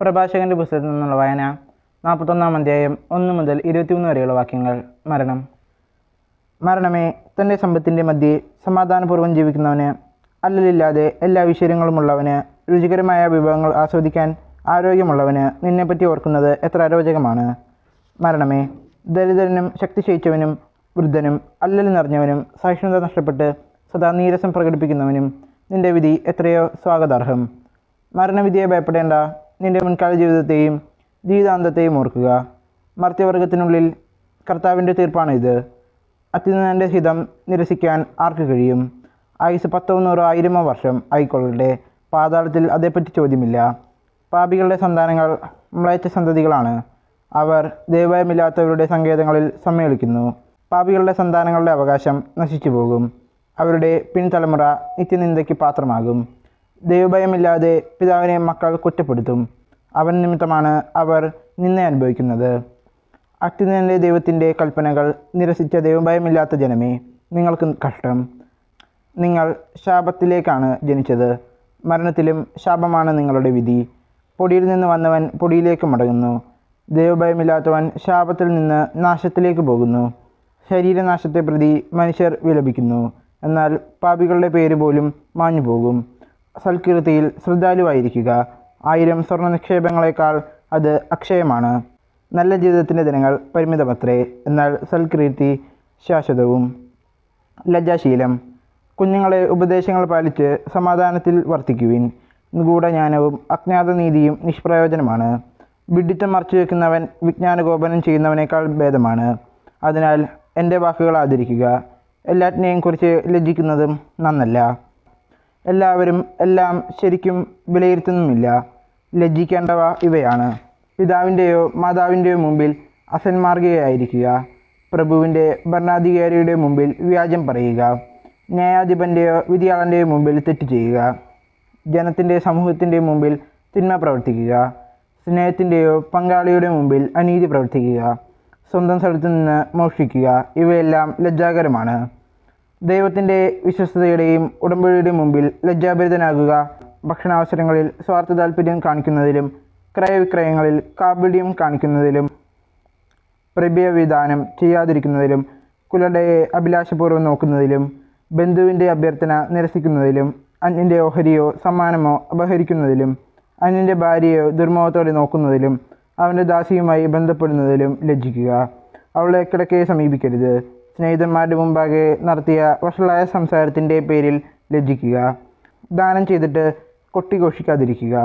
പ്രഭാഷകന്റെ പുസ്തകത്തിൽ നിന്നുള്ള വായന നാൽപ്പത്തൊന്നാം അധ്യായം ഒന്ന് മുതൽ ഇരുപത്തിമൂന്ന് വരെയുള്ള വാക്യങ്ങൾ. മരണം. മരണമേ തന്റെ സമ്പത്തിന്റെ മധ്യേ സമാധാനപൂർവം ജീവിക്കുന്നവന് അല്ലലില്ലാതെ എല്ലാ വിഷയങ്ങളുമുള്ളവന് രുചികരമായ വിഭവങ്ങൾ ആസ്വദിക്കാൻ ആരോഗ്യമുള്ളവന് നിന്നെപ്പറ്റി ഓർക്കുന്നത് എത്ര അരോചകമാണ്. മരണമേ ദരിദ്രനും ശക്തി ക്ഷയിച്ചവനും വൃദ്ധനും അല്ലൽ നിറഞ്ഞവനും സഹിഷ്ണുത നഷ്ടപ്പെട്ട് സദാ നീരസം പ്രകടിപ്പിക്കുന്നവനും നിന്റെ വിധി എത്രയോ സ്വാഗതാർഹം. മരണവിധിയെ ഭയപ്പെടേണ്ട നിന്റെ മുൻകാല ജീവിതത്തെയും ജീവിതാന്തത്തെയും ഓർക്കുക. മർത്യവർഗത്തിനുള്ളിൽ കർത്താവിന്റെ തീർപ്പാണ് ഇത് അത്യുന്നതന്റെ ഹിതം നിരസിക്കാൻ ആർക്ക് കഴിയും? ആയുസ് പത്തോ നൂറോ ആയിരമോ വർഷം ആയിക്കൊള്ളട്ടെ. പാതാളത്തിൽ അതേപ്പറ്റി ചോദ്യമില്ല. പാപികളുടെ സന്താനങ്ങൾ മ്ലേച്ഛ സന്തതികളാണ്. അവർ ദൈവമില്ലാത്തവരുടെ സങ്കേതങ്ങളിൽ സമ്മേളിക്കുന്നു. പാപികളുടെ സന്താനങ്ങളുടെ അവകാശം നശിച്ചു പോകും അവരുടെ പിൻതലമുറ നിത്യനിന്ദയ്ക്ക് പാത്രമാകും. ദൈവഭയമില്ലാതെ പിതാവിനെ മക്കൾ കുറ്റപ്പെടുത്തും. അവൻ നിമിത്തമാണ് അവർ നിന്നെ അനുഭവിക്കുന്നത്. അത്യുന്നതന്റെ ദൈവത്തിന്റെ കൽപ്പനകൾ നിരസിച്ച ദൈവഭയമില്ലാത്ത ജനമേ നിങ്ങൾക്ക് കഷ്ടം. നിങ്ങൾ ശാപത്തിലേക്കാണ് ജനിച്ചത്. മരണത്തിലും ശാപമാണ് നിങ്ങളുടെ വിധി. പൊടിയിൽ നിന്ന് വന്നവൻ പൊടിയിലേക്ക് മടങ്ങുന്നു. ദൈവഭയമില്ലാത്തവൻ ശാപത്തിൽ നിന്ന് നാശത്തിലേക്ക് പോകുന്നു. ശരീരനാശത്തെ പ്രതി മനുഷ്യർ വിലപിക്കുന്നു. എന്നാൽ പാപികളുടെ പേര് പോലും മാഞ്ഞു പോകും സൽകീർത്തിയിൽ ശ്രദ്ധാലുവായിരിക്കുക. ആയിരം സ്വർണ നിക്ഷേപങ്ങളെക്കാൾ അത് അക്ഷയമാണ്. നല്ല ജീവിതത്തിന്റെ ദിനങ്ങൾ പരിമിതമത്രേ. എന്നാൽ സൽകീർത്തി ശാശ്വതവും ലജ്ജാശീലം. കുഞ്ഞുങ്ങളെ ഉപദേശങ്ങൾ പാലിച്ച് സമാധാനത്തിൽ വർത്തിക്കുവിൻ. നിഗൂഢജ്ഞാനവും അജ്ഞാതനീതിയും നിഷ്പ്രയോജനമാണ്. വിഡിത്തം മറച്ചു വെക്കുന്നവൻ വിജ്ഞാനകോപനം ചെയ്യുന്നവനേക്കാൾ ഭേദമാണ്. അതിനാൽ എന്റെ വാക്കുകൾ ആദരിക്കുക. എല്ലാറ്റിനെയും കുറിച്ച് ലജ്ജിക്കുന്നതും നന്നല്ല. എല്ലാവരും എല്ലാം ശരിക്കും വിലയിരുത്തുന്നുമില്ല. ലജ്ജിക്കേണ്ടവ ഇവയാണ്. പിതാവിന്റെയോ മാതാവിന്റെയോ മുമ്പിൽ അസന്മാർഗികയായിരിക്കുക പ്രഭുവിന്റെ ഭരണാധികാരിയുടെ മുമ്പിൽ വ്യാജം പറയുക. ന്യായാധിപന്റെയോ വിധിയാളന്റെയോ മുമ്പിൽ തെറ്റ് ചെയ്യുക. ജനത്തിന്റെ സമൂഹത്തിന്റെ മുമ്പിൽ തിന്മ പ്രവർത്തിക്കുക. സ്നേഹത്തിന്റെയോ പങ്കാളിയുടെ മുമ്പിൽ അനീതി പ്രവർത്തിക്കുക. സ്വന്തം സ്ഥലത്തു നിന്ന് മോഷ്ടിക്കുക. ഇവയെല്ലാം ലജ്ജാകരമാണ്. ദൈവത്തിന്റെ വിശ്വസ്തയുടെയും ഉടമ്പടിയുടെയും മുമ്പിൽ ലജ്ജാഭരിതനാകുക ഭക്ഷണാവസരങ്ങളിൽ സ്വാർത്ഥ താല്പര്യം കാണിക്കുന്നതിലും ക്രയവിക്രയങ്ങളിൽ കാബിഡ്യം കാണിക്കുന്നതിലും പ്രഭ്യവിധാനം ചെയ്യാതിരിക്കുന്നതിലും കുലടയെ അഭിലാഷപൂർവം നോക്കുന്നതിലും ബന്ധുവിന്റെ അഭ്യർത്ഥന നിരസിക്കുന്നതിലും അന്യന്റെ ഓഹരിയോ സമ്മാനമോ അപഹരിക്കുന്നതിലും അന്യന്റെ ഭാര്യയോ ദുർമോഹത്തോടെ നോക്കുന്നതിലും അവന്റെ ദാസിയുമായി ബന്ധപ്പെടുന്നതിലും ലജ്ജിക്കുക. അവളെ കിടക്കയെ സമീപിക്കരുത്. സ്നേഹിതന്മാരുടെ മുമ്പാകെ നടത്തിയ വഷളായ സംസാരത്തിന്റെ പേരിൽ ലജ്ജിക്കുക. ദാനം ചെയ്തിട്ട് കൊട്ടിഘോഷിക്കാതിരിക്കുക